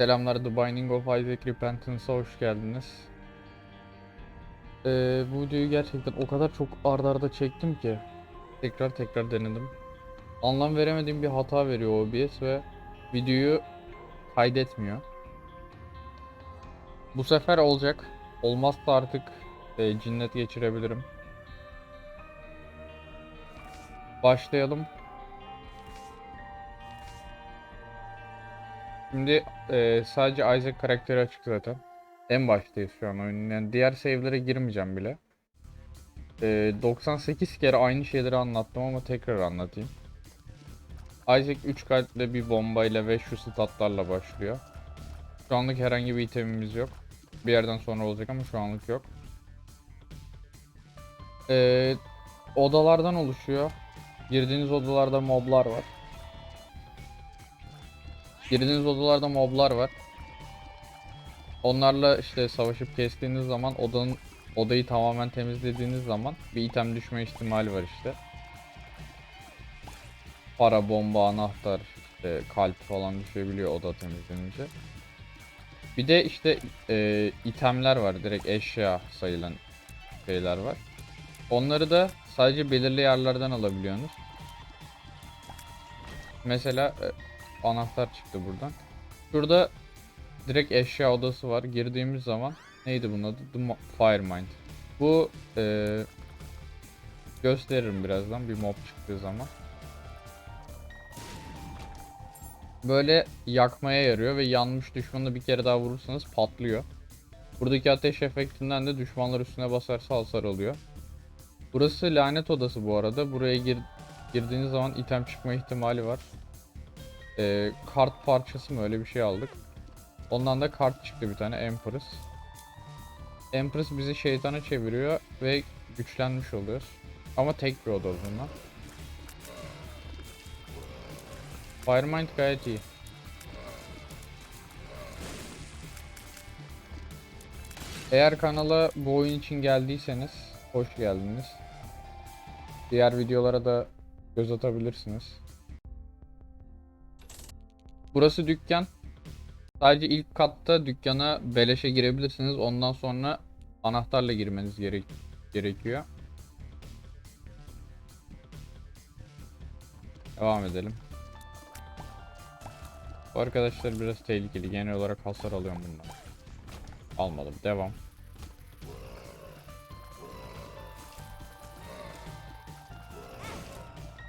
Selamlar The Binding of Isaac Repentance'a hoş geldiniz. Ee, bu videoyu gerçekten o kadar çok ardarda arda çektim ki tekrar tekrar denedim. Anlam veremediğim bir hata veriyor OBS ve videoyu kaydetmiyor. Bu sefer olacak. Olmazsa artık e, cinnet geçirebilirim. Başlayalım. Şimdi e, sadece Isaac karakteri açık zaten. En baştayız şu an oyunun. Yani diğer save'lere girmeyeceğim bile. E, 98 kere aynı şeyleri anlattım ama tekrar anlatayım. Isaac 3 kalple bir bombayla ve şu statlarla başlıyor. Şu anlık herhangi bir itemimiz yok. Bir yerden sonra olacak ama şu anlık yok. E, odalardan oluşuyor. Girdiğiniz odalarda moblar var. Girdiğiniz odalarda moblar var. Onlarla işte savaşıp kestiğiniz zaman odanın odayı tamamen temizlediğiniz zaman bir item düşme ihtimali var işte. Para, bomba, anahtar, işte kalp falan düşebiliyor oda temizlenince. Bir de işte e, itemler var direkt eşya sayılan şeyler var. Onları da sadece belirli yerlerden alabiliyorsunuz. Mesela e, anahtar çıktı buradan. Şurada direkt eşya odası var. Girdiğimiz zaman neydi bunun adı? The Firemind. Bu e, gösteririm birazdan bir mob çıktığı zaman. Böyle yakmaya yarıyor ve yanmış düşmanı bir kere daha vurursanız patlıyor. Buradaki ateş efektinden de düşmanlar üstüne basarsa hasar alıyor. Burası lanet odası bu arada. Buraya gir girdiğiniz zaman item çıkma ihtimali var. Ee, kart parçası mı öyle bir şey aldık. Ondan da kart çıktı bir tane Empress. Empress bizi şeytana çeviriyor ve güçlenmiş oluyoruz. Ama tek bir oda zaman. Firemind gayet iyi. Eğer kanala bu oyun için geldiyseniz hoş geldiniz. Diğer videolara da göz atabilirsiniz. Burası dükkan. Sadece ilk katta dükkana beleşe girebilirsiniz. Ondan sonra anahtarla girmeniz gerek gerekiyor. Devam edelim. Bu arkadaşlar biraz tehlikeli. Genel olarak hasar alıyorum bundan. Almadım. Devam.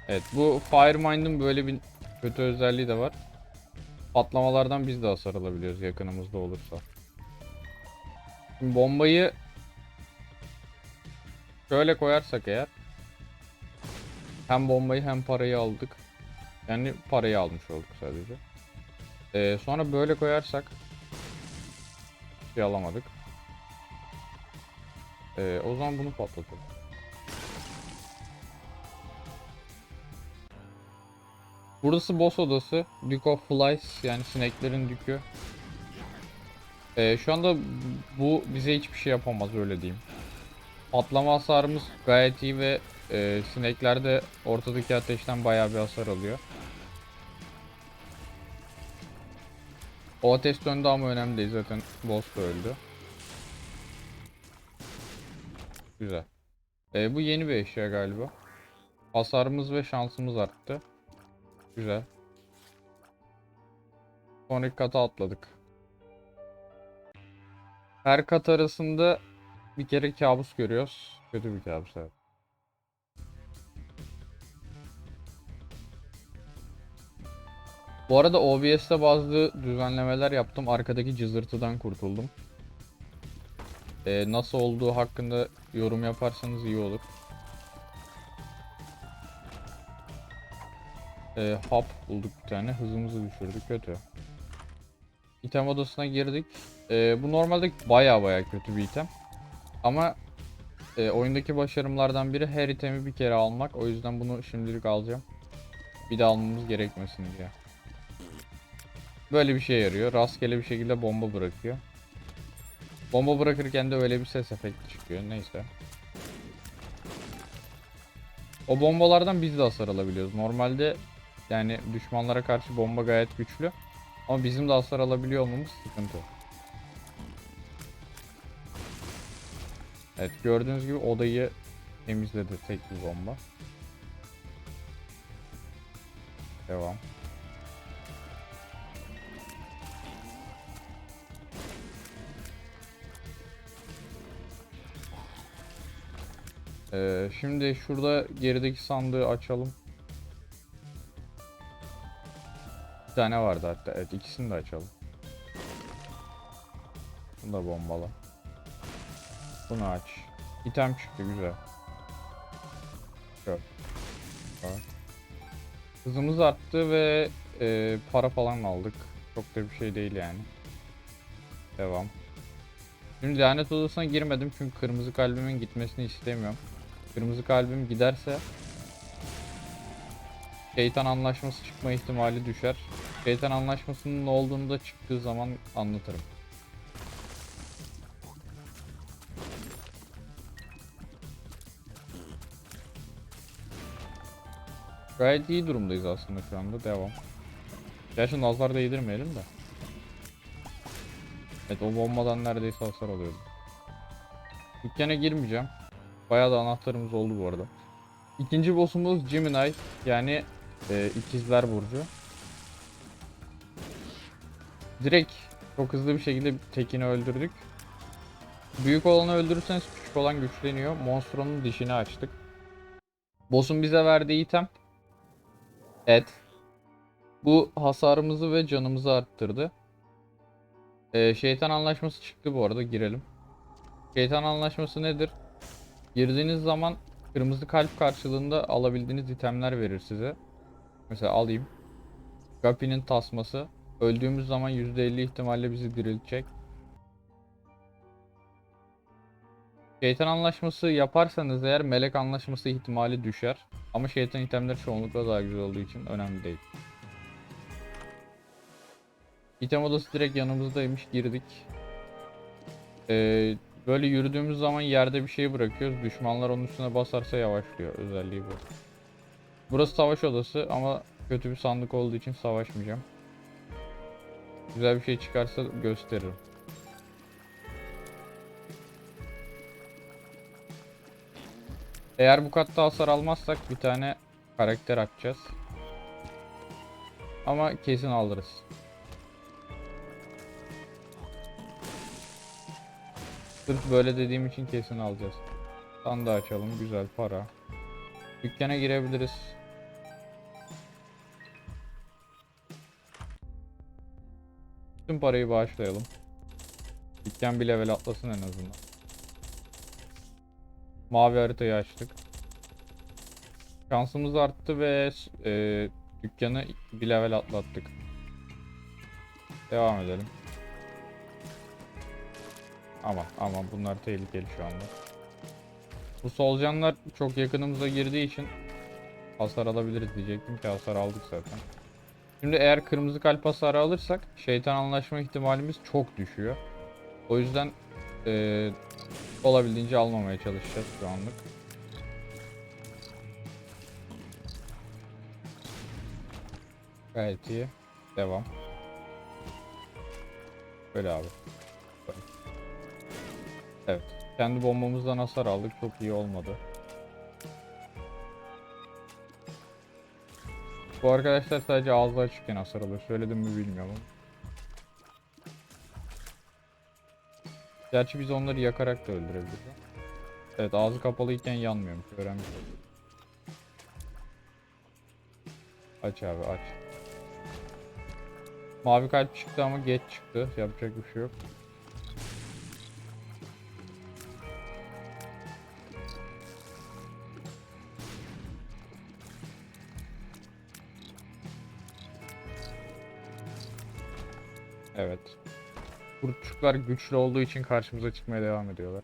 Evet bu Firemind'ın böyle bir kötü özelliği de var. Patlamalardan biz de hasar alabiliyoruz yakınımızda olursa. Şimdi bombayı şöyle koyarsak eğer hem bombayı hem parayı aldık. Yani parayı almış olduk sadece. Ee, sonra böyle koyarsak bir şey alamadık. Ee, o zaman bunu patlatalım. Burası boss odası. Duke of Flies yani sineklerin dükü. Ee, şu anda bu bize hiçbir şey yapamaz öyle diyeyim. Patlama hasarımız gayet iyi ve e, sinekler de ortadaki ateşten bayağı bir hasar alıyor. O ateş döndü ama önemli değil zaten boss da öldü. Güzel. Ee, bu yeni bir eşya galiba. Hasarımız ve şansımız arttı. Güzel. Sonraki kata atladık. Her kat arasında bir kere kabus görüyoruz. Kötü bir kabus evet. Bu arada OBS'te bazı düzenlemeler yaptım. Arkadaki cızırtıdan kurtuldum. Ee, nasıl olduğu hakkında yorum yaparsanız iyi olur. Ee, hap bulduk bir tane. Hızımızı düşürdük. Kötü. İtem odasına girdik. Ee, bu normalde baya baya kötü bir item. Ama e, oyundaki başarımlardan biri her itemi bir kere almak. O yüzden bunu şimdilik alacağım. Bir de almamız gerekmesin diye. Böyle bir şey yarıyor. Rastgele bir şekilde bomba bırakıyor. Bomba bırakırken de öyle bir ses efekti çıkıyor. Neyse. O bombalardan biz de hasar alabiliyoruz. Normalde yani düşmanlara karşı bomba gayet güçlü. Ama bizim de hasar alabiliyor olmamız sıkıntı. Evet gördüğünüz gibi odayı temizledi tek bir bomba. Devam. Ee, şimdi şurada gerideki sandığı açalım. Bir tane vardı hatta. Evet ikisini de açalım. Bunu da bombala. Bunu aç. İtem çıktı güzel. Çok. Hızımız arttı ve e, para falan aldık. Çok da bir şey değil yani. Devam. Şimdi lanet odasına girmedim çünkü kırmızı kalbimin gitmesini istemiyorum. Kırmızı kalbim giderse şeytan anlaşması çıkma ihtimali düşer. Şeytan anlaşmasının ne olduğunu da çıktığı zaman anlatırım. Gayet iyi durumdayız aslında şu anda. Devam. Gerçi nazar değdirmeyelim de. Evet o bombadan neredeyse hasar alıyordu. Dükkana girmeyeceğim. Bayağı da anahtarımız oldu bu arada. İkinci boss'umuz Gemini. Yani e, ikizler burcu. Direkt çok hızlı bir şekilde tekini öldürdük. Büyük olanı öldürürseniz küçük olan güçleniyor. Monstronun dişini açtık. Boss'un bize verdiği item et. Bu hasarımızı ve canımızı arttırdı. Ee, şeytan anlaşması çıktı bu arada girelim. Şeytan anlaşması nedir? Girdiğiniz zaman kırmızı kalp karşılığında alabildiğiniz itemler verir size. Mesela alayım. Guppy'nin tasması. Öldüğümüz zaman %50 ihtimalle bizi diriltecek. Şeytan anlaşması yaparsanız eğer melek anlaşması ihtimali düşer. Ama şeytan itemleri çoğunlukla daha güzel olduğu için önemli değil. İtem odası direkt yanımızdaymış girdik. Ee, böyle yürüdüğümüz zaman yerde bir şey bırakıyoruz. Düşmanlar onun üstüne basarsa yavaşlıyor. Özelliği bu. Burası savaş odası ama kötü bir sandık olduğu için savaşmayacağım. Güzel bir şey çıkarsa gösteririm. Eğer bu katta hasar almazsak bir tane karakter açacağız. Ama kesin alırız. Sırf böyle dediğim için kesin alacağız. Sandığı açalım. Güzel para. Dükkana girebiliriz. Tüm parayı bağışlayalım. Dükkan bir level atlasın en azından. Mavi haritayı açtık. Şansımız arttı ve e, dükkanı bir level atlattık. Devam edelim. Aman aman bunlar tehlikeli şu anda. Bu solucanlar çok yakınımıza girdiği için hasar alabiliriz diyecektim ki hasar aldık zaten. Şimdi eğer kırmızı kalp hasarı alırsak şeytan anlaşma ihtimalimiz çok düşüyor. O yüzden eee olabildiğince almamaya çalışacağız şu anlık. Gayet iyi. Devam. Böyle abi. Evet. Kendi bombamızdan hasar aldık. Çok iyi olmadı. Bu arkadaşlar sadece ağzı açıkken hasar alıyor. Söyledim mi bilmiyorum. Gerçi biz onları yakarak da öldürebiliriz. Evet ağzı kapalıyken yanmıyormuş. Öğrenmiş olduk. Aç abi aç. Mavi kalp çıktı ama geç çıktı. Yapacak bir şey yok. Kurtçuklar güçlü olduğu için karşımıza çıkmaya devam ediyorlar.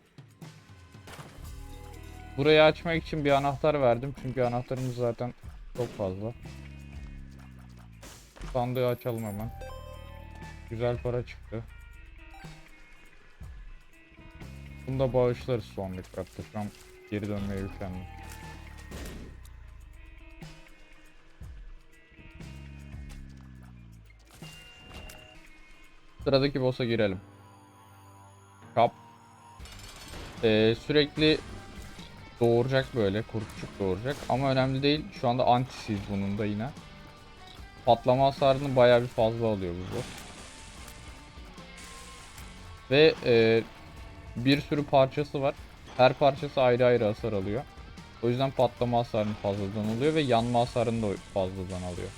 Burayı açmak için bir anahtar verdim çünkü anahtarımız zaten çok fazla. Sandığı açalım hemen. Güzel para çıktı. Bunu da bağışlarız sonraki katta. Şu an geri dönmeye üşendim. Sıradaki boss'a girelim. Ee, sürekli doğuracak böyle kurtçuk doğuracak. Ama önemli değil şu anda antisiyiz bunun da yine. Patlama hasarını bayağı bir fazla alıyor bu ve e, bir sürü parçası var. Her parçası ayrı ayrı hasar alıyor. O yüzden patlama hasarını fazladan alıyor ve yanma hasarını da fazladan alıyor.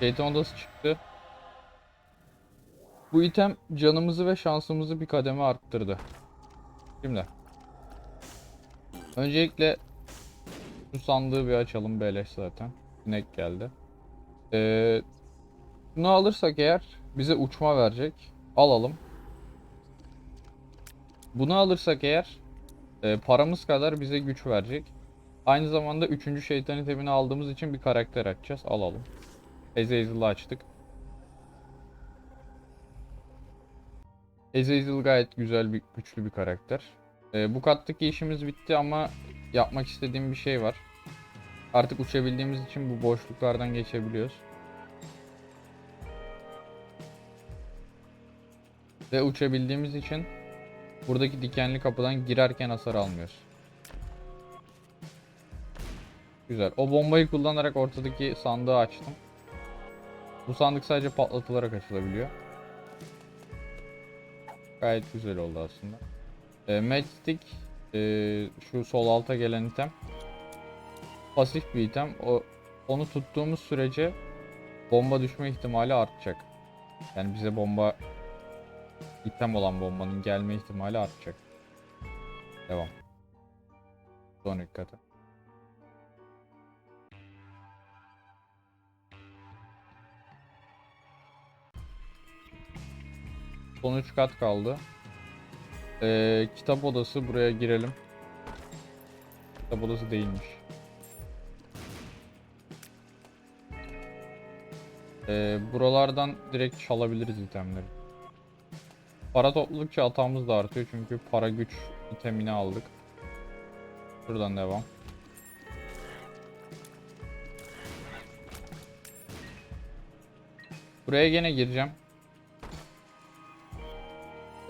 Şeytan odası çıktı bu item canımızı ve şansımızı bir kademe arttırdı. Şimdi. Öncelikle şu sandığı bir açalım beleş zaten. Sinek geldi. Ee, bunu alırsak eğer bize uçma verecek. Alalım. Bunu alırsak eğer e, paramız kadar bize güç verecek. Aynı zamanda 3. şeytan itemini aldığımız için bir karakter açacağız. Alalım. Azazel'ı açtık. Azazel gayet güzel bir güçlü bir karakter. Ee, bu kattaki işimiz bitti ama yapmak istediğim bir şey var. Artık uçabildiğimiz için bu boşluklardan geçebiliyoruz. Ve uçabildiğimiz için buradaki dikenli kapıdan girerken hasar almıyoruz. Güzel. O bombayı kullanarak ortadaki sandığı açtım. Bu sandık sadece patlatılarak açılabiliyor. Gayet güzel oldu aslında. E, Matchstick e, şu sol alta gelen item. Pasif bir item. O onu tuttuğumuz sürece bomba düşme ihtimali artacak. Yani bize bomba item olan bombanın gelme ihtimali artacak. Devam. Sonraki kata. Son 3 kat kaldı. Ee, kitap odası buraya girelim. Kitap odası değilmiş. Ee, buralardan direkt çalabiliriz itemleri. Para topladıkça hatamız da artıyor çünkü para güç itemini aldık. Buradan devam. Buraya gene gireceğim.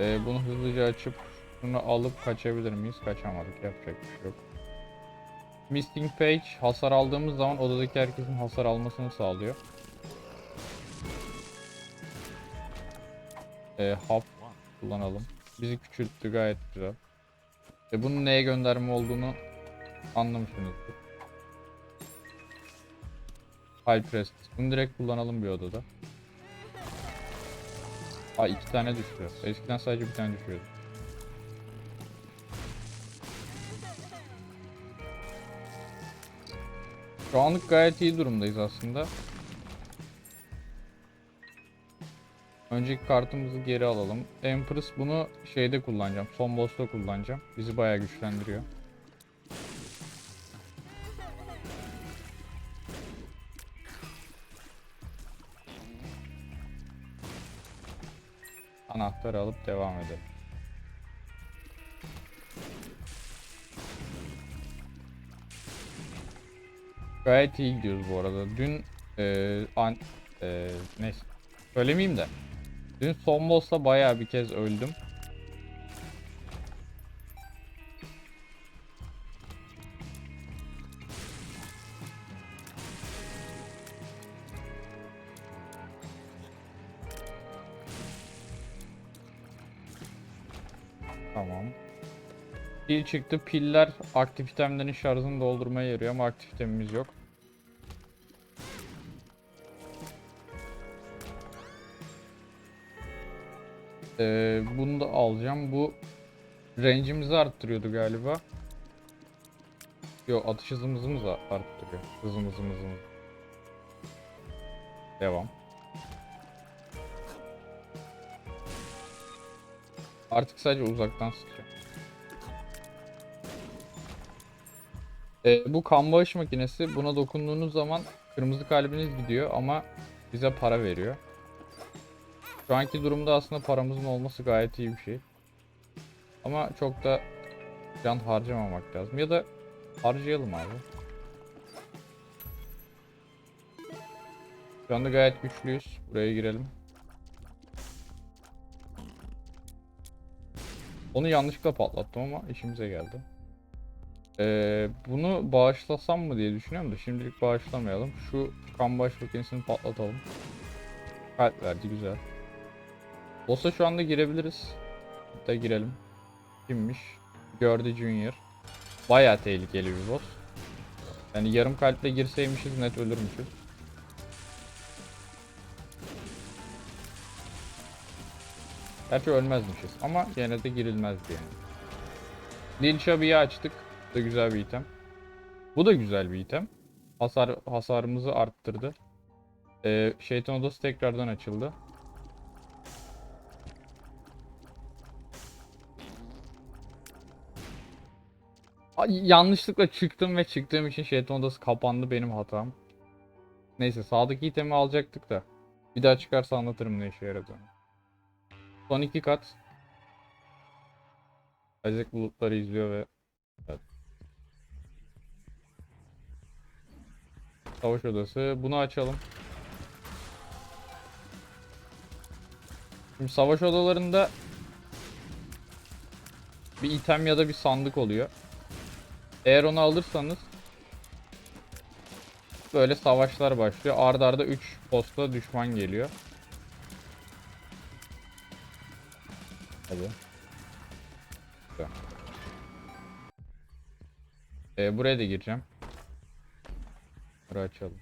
Ee, bunu hızlıca açıp şunu alıp kaçabilir miyiz? Kaçamadık. Yapacak bir şey yok. Missing Page hasar aldığımız zaman odadaki herkesin hasar almasını sağlıyor. Ee, hap kullanalım. Bizi küçülttü gayet güzel. Ve bunun neye gönderme olduğunu anlamışsınızdır. High Press. Bunu direkt kullanalım bir odada. Aa iki tane düşüyor. Eskiden sadece bir tane düşüyordu. Şu anlık gayet iyi durumdayız aslında. Önceki kartımızı geri alalım. Empress bunu şeyde kullanacağım. Son boss'ta kullanacağım. Bizi bayağı güçlendiriyor. Anahtarı alıp devam edelim. Gayet iyi gidiyoruz bu arada. Dün eee an eee neyse söylemeyeyim de. Dün son boss'ta bayağı bir kez öldüm. Pil çıktı. Piller aktif itemlerin şarjını doldurmaya yarıyor ama aktif itemimiz yok. Ee, bunu da alacağım. Bu range'imizi arttırıyordu galiba. Yok atış hızımızı mı arttırıyor? Hızımızı hızımızı. Devam. Artık sadece uzaktan sıkacağım. Ee, bu kan bağış makinesi buna dokunduğunuz zaman kırmızı kalbiniz gidiyor ama bize para veriyor. Şu anki durumda aslında paramızın olması gayet iyi bir şey. Ama çok da can harcamamak lazım. Ya da harcayalım abi. Şu anda gayet güçlüyüz. Buraya girelim. Onu yanlışlıkla patlattım ama işimize geldi. Ee, bunu bağışlasam mı diye düşünüyorum da şimdilik bağışlamayalım. Şu kan baş makinesini patlatalım. Kalp verdi güzel. Boss'a şu anda girebiliriz. Hatta girelim. Kimmiş? Gördü Junior. Baya tehlikeli bir boss. Yani yarım kalple girseymişiz net ölürmüşüz. Gerçi ölmezmişiz ama yine de girilmezdi yani. Lil Shabi'yi açtık. Bu da güzel bir item. Bu da güzel bir item. Hasar hasarımızı arttırdı. Ee, şeytan odası tekrardan açıldı. Ay, yanlışlıkla çıktım ve çıktığım için şeytan odası kapandı benim hatam. Neyse sağdaki itemi alacaktık da. Bir daha çıkarsa anlatırım ne işe yaradığını. Son iki kat. Isaac bulutları izliyor ve evet. Savaş odası. Bunu açalım. Şimdi savaş odalarında bir item ya da bir sandık oluyor. Eğer onu alırsanız böyle savaşlar başlıyor. Arda arda 3 posta düşman geliyor. Hadi. Ee, buraya da gireceğim. Burayı açalım.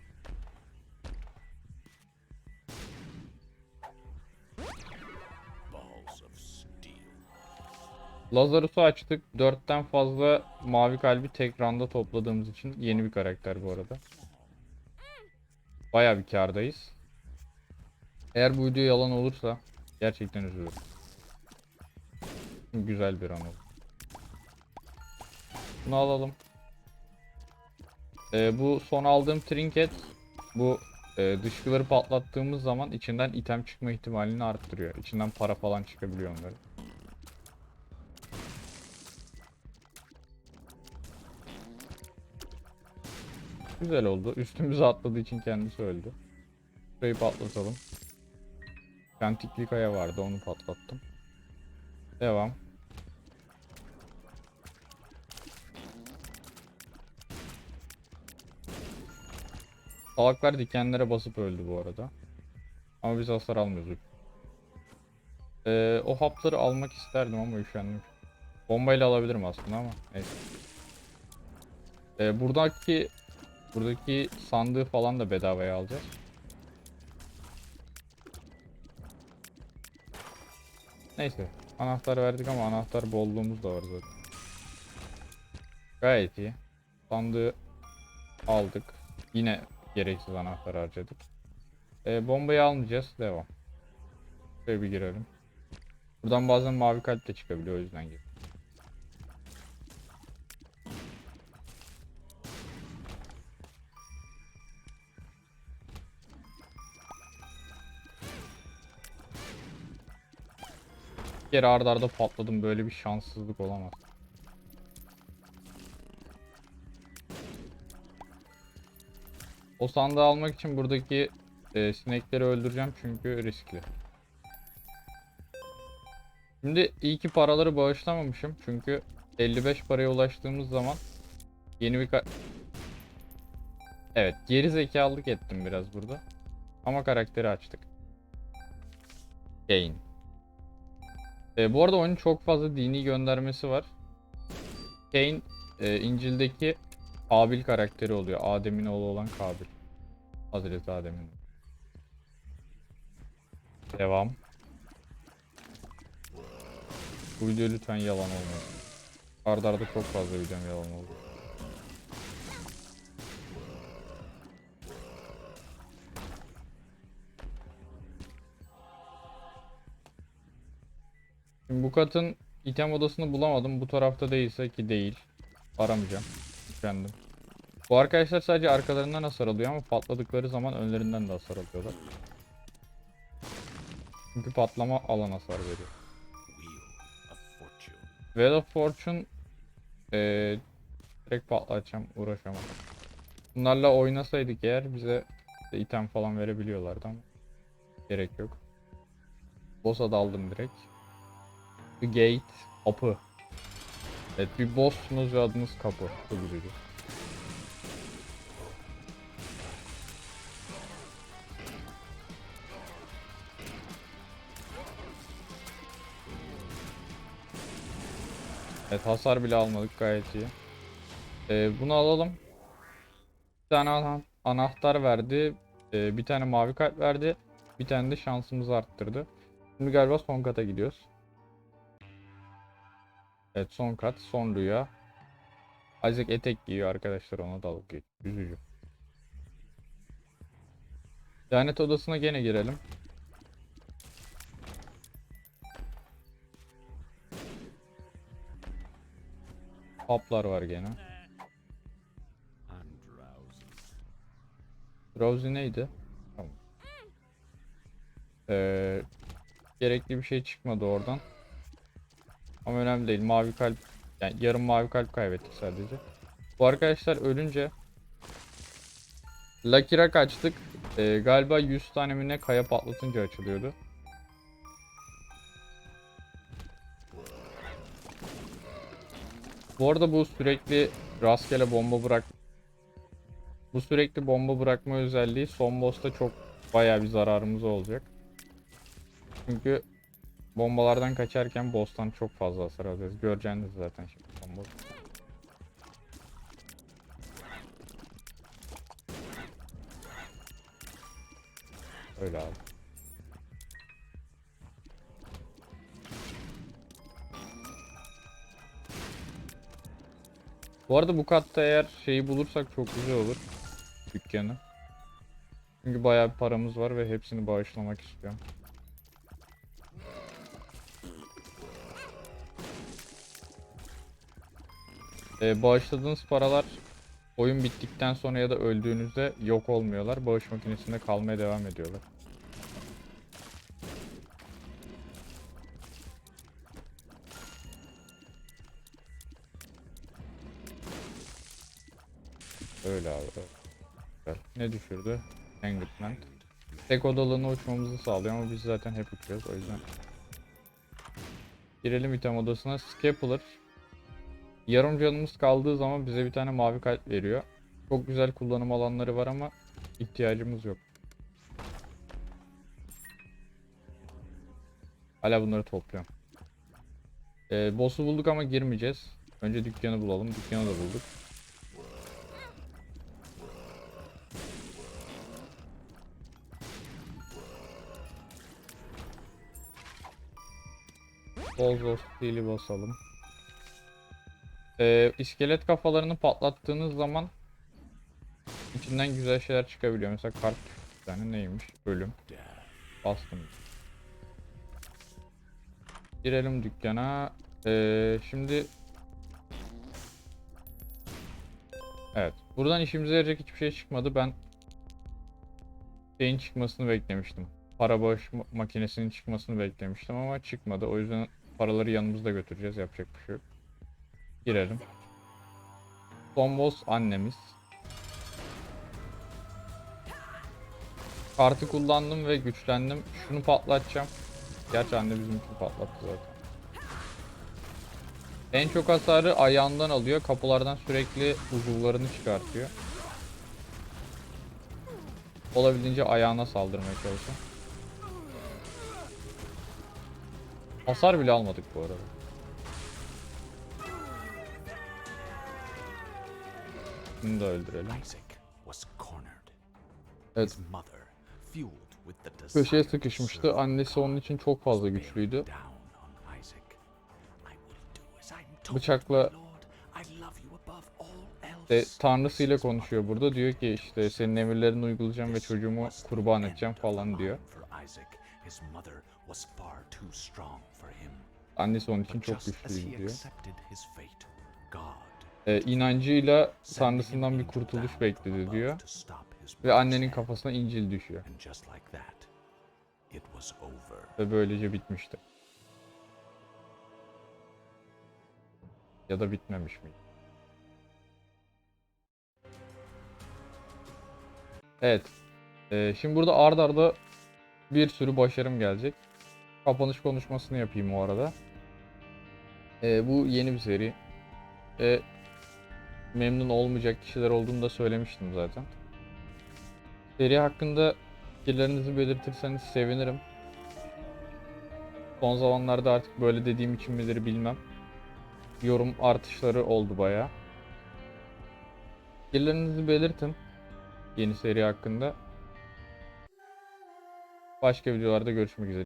Lazarus'u açtık. 4'ten fazla mavi kalbi tek randa topladığımız için yeni bir karakter bu arada. Bayağı bir kardayız. Eğer bu video yalan olursa gerçekten üzülürüm. Güzel bir an oldu. Bunu alalım. Ee, bu son aldığım trinket bu e, dışkıları patlattığımız zaman içinden item çıkma ihtimalini arttırıyor. İçinden para falan çıkabiliyor onların. Güzel oldu. Üstümüze atladığı için kendisi öldü. Burayı patlatalım. Kantikli kaya vardı onu patlattım. Devam. Salaklar dikenlere basıp öldü bu arada. Ama biz hasar almıyoruz. Ee, o hapları almak isterdim ama üşendim. Bombayla alabilirim aslında ama neyse. Ee, buradaki buradaki sandığı falan da bedavaya alacağız. Neyse. Anahtar verdik ama anahtar bolluğumuz da var zaten. Gayet iyi. Sandığı aldık. Yine gereksiz anahtar harcadık. Ee, bombayı almayacağız. Devam. Şöyle bir girelim. Buradan bazen mavi kalp de çıkabiliyor o yüzden gir. Bir kere arda arda patladım böyle bir şanssızlık olamaz. O sandığı almak için buradaki e, sinekleri öldüreceğim çünkü riskli. Şimdi iyi ki paraları bağışlamamışım çünkü 55 paraya ulaştığımız zaman yeni bir Evet geri zekalılık ettim biraz burada. Ama karakteri açtık. Gain. E, bu arada oyunun çok fazla dini göndermesi var. Kane e, İncil'deki Kabil karakteri oluyor. Adem'in oğlu olan Kabil. Hazreti Adem'in. Devam. Bu video lütfen yalan olmasın. Arda arda çok fazla videom yalan oldu. Şimdi bu katın item odasını bulamadım. Bu tarafta değilse ki değil. Aramayacağım. Üşendim. Bu arkadaşlar sadece arkalarından hasar alıyor ama patladıkları zaman önlerinden de hasar alıyorlar. Çünkü patlama alan hasar veriyor. Wheel of fortune. Eee direkt patlatacağım uğraşamam. Bunlarla oynasaydık eğer bize İşte item falan verebiliyorlardı ama gerek yok. Boss'a daldım direkt. The Gate kapı. Evet bir boss'sunuz ve adınız kapı. Çok üzücü. Evet hasar bile almadık gayet iyi. Ee, bunu alalım. Bir tane ana- anahtar verdi. Ee, bir tane mavi kalp verdi. Bir tane de şansımızı arttırdı. Şimdi galiba son kata gidiyoruz. Evet son kat, son rüya. Isaac etek giyiyor arkadaşlar ona dalıp geçiyor. Üzücü. Lanet odasına gene girelim. Haplar var gene. Drowsy. Neydi? Tamam. Ee, gerekli bir şey çıkmadı oradan. Ama önemli değil. Mavi kalp yani yarım mavi kalp kaybettik sadece. Bu arkadaşlar ölünce Lucky Rock açtık. Ee, galiba 100 tane mi ne kaya patlatınca açılıyordu. Bu arada bu sürekli rastgele bomba bırak bu sürekli bomba bırakma özelliği son boss'ta çok bayağı bir zararımız olacak. Çünkü bombalardan kaçarken boss'tan çok fazla hasar alacağız. Göreceğiniz zaten şimdi boss. Öyle abi. Bu arada bu katta eğer şeyi bulursak çok güzel olur. Dükkanı. Çünkü bayağı bir paramız var ve hepsini bağışlamak istiyorum. Ee, bağışladığınız paralar oyun bittikten sonra ya da öldüğünüzde yok olmuyorlar. Bağış makinesinde kalmaya devam ediyorlar. Öyle abi. Güzel. Ne düşürdü? Engagement. Tek odalığına uçmamızı sağlıyor ama biz zaten hep uçuyoruz o yüzden. Girelim item odasına. Scapular. Yarım canımız kaldığı zaman bize bir tane mavi kalp veriyor. Çok güzel kullanım alanları var ama ihtiyacımız yok. Hala bunları topluyorum. Ee, boss'u bulduk ama girmeyeceğiz. Önce dükkanı bulalım. Dükkanı da bulduk. Bol stili basalım. Ee, iskelet kafalarını patlattığınız zaman içinden güzel şeyler çıkabiliyor. Mesela kart bir tane neymiş? Ölüm. Bastım. Girelim dükkana. Ee, şimdi Evet. Buradan işimize yarayacak hiçbir şey çıkmadı. Ben şeyin çıkmasını beklemiştim. Para bağış ma- makinesinin çıkmasını beklemiştim ama çıkmadı. O yüzden paraları yanımızda götüreceğiz. Yapacak bir şey yok. Girelim. Son boss annemiz. Kartı kullandım ve güçlendim. Şunu patlatacağım. Gerçi anne bizimkini patlattı zaten. En çok hasarı ayağından alıyor. Kapılardan sürekli uzuvlarını çıkartıyor. Olabildiğince ayağına saldırmaya çalışın. Hasar bile almadık bu arada. Bunu da öldürelim. Evet. Köşeye sıkışmıştı. Annesi onun için çok fazla güçlüydü. Bıçakla my lord. I love you above all de else. tanrısıyla konuşuyor burada. Diyor ki işte senin emirlerini uygulayacağım ve çocuğumu kurban edeceğim falan diyor. Was far too strong for him. Annesi onun için çok güçlüydü diyor. Ee, inancıyla tanrısından bir kurtuluş bekledi diyor. Ve annenin kafasına İncil düşüyor. And just like that, it was over. Ve böylece bitmişti. Ya da bitmemiş miydi? Evet. Ee, şimdi burada ard arda bir sürü başarım gelecek. Kapanış konuşmasını yapayım o arada. Ee, bu yeni bir seri. Ee, memnun olmayacak kişiler olduğunu da söylemiştim zaten. Seri hakkında fikirlerinizi belirtirseniz sevinirim. Son zamanlarda artık böyle dediğim için midir bilmem. Yorum artışları oldu bayağı. Fikirlerinizi belirtin yeni seri hakkında. Başka videolarda görüşmek üzere.